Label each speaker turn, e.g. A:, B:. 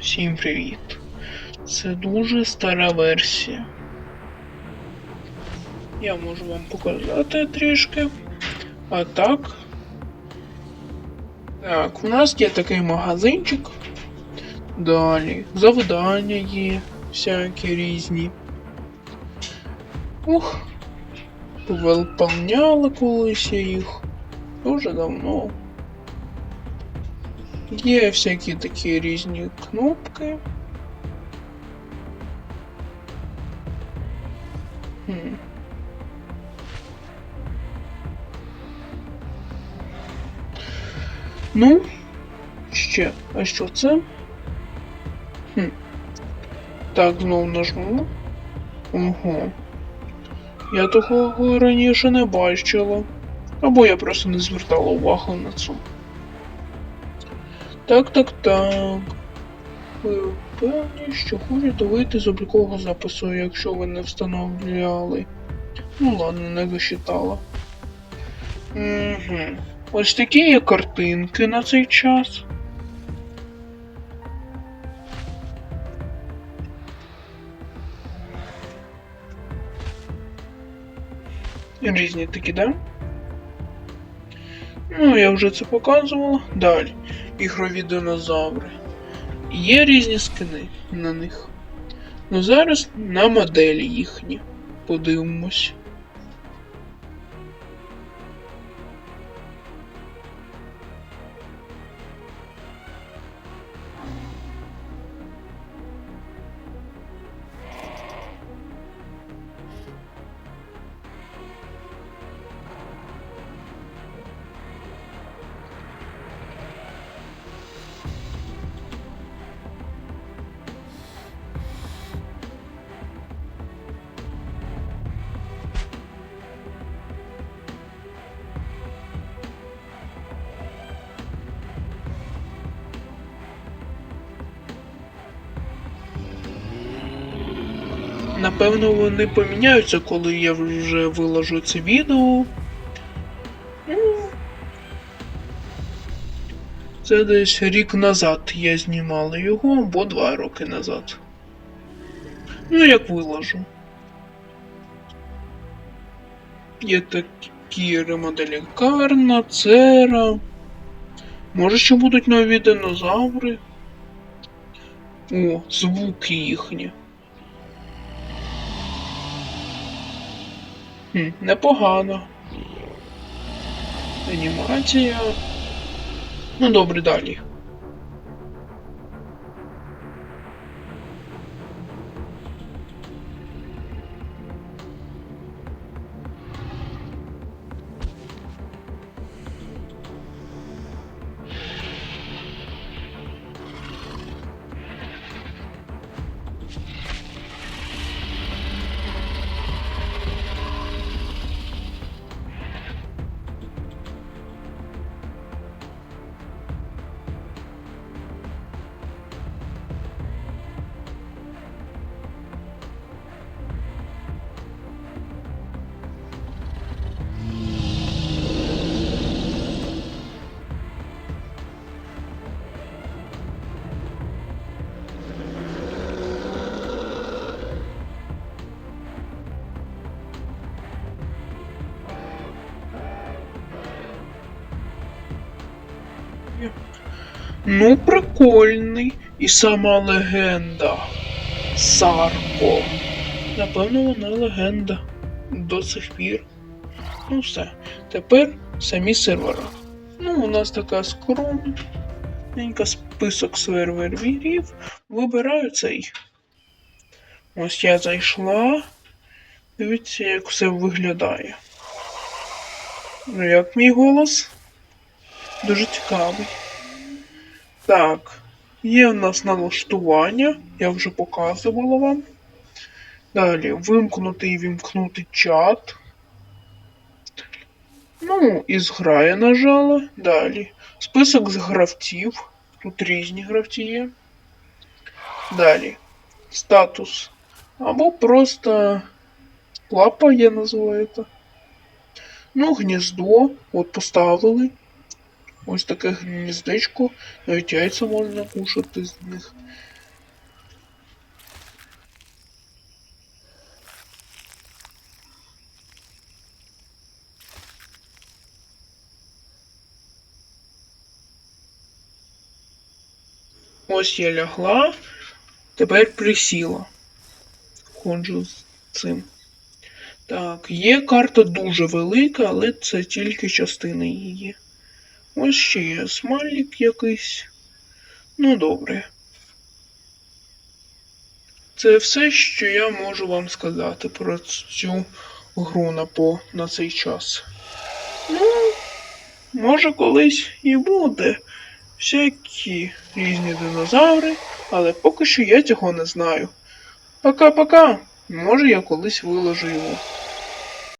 A: Всім привіт. Це дуже стара версія. Я можу вам показати трішки. А так. Так, у нас є такий магазинчик. Далі. Завдання є всякі різні. Ух. Виповняли колись я їх. Дуже давно. Є всякі такі різні кнопки. Хм. Ну, ще. А що це? Хм. Так, знову нажму. Ого. Я такого раніше не бачила. Або я просто не звертала увагу на це. Так, так, так. Ви впевнені, що хочете вийти з облікового запису, якщо ви не встановляли. Ну ладно, не засчитала. Угу. Ось такі є картинки на цей час. Різні такі, да? Ну, я вже це показувала. Далі. Ігрові динозаври. Є різні скини на них. Ну зараз на моделі їхні. Подивимось. Напевно, вони поміняються, коли я вже виложу це відео. Це десь рік назад я знімала його, або два роки назад. Ну, як виложу. Є такі ремоделі Карна, Цера. Може, ще будуть нові динозаври. О, звуки їхні. Непогано. Анімація. Ну добре, далі. Ну, прикольний. І сама легенда. Сарко. Напевно, вона легенда. До сих пір. Ну все. Тепер самі сервера. Ну, у нас така скромненька список серверів. Вибираю цей. Ось я зайшла. Дивіться, як все виглядає. Ну, як мій голос? Дуже цікавий. Так, є в нас налаштування, я вже показувала вам. Далі вимкнути і вімкнути чат. Ну, і зграє нажала. Далі. Список з гравців. Тут різні гравці є. Далі. Статус. Або просто лапа є називається. Ну, гніздо. От поставили. Ось таке гніздечко, навіть яйця можна кушати з них. Ось я лягла, тепер присіла. Ходжу з цим. Так, є карта дуже велика, але це тільки частина її. Ось ще є смайлик якийсь. Ну, добре. Це все, що я можу вам сказати про цю гру на, по, на цей час. Ну, може колись і буде всякі різні динозаври, але поки що я цього не знаю. Пока-пока. Може я колись виложу його.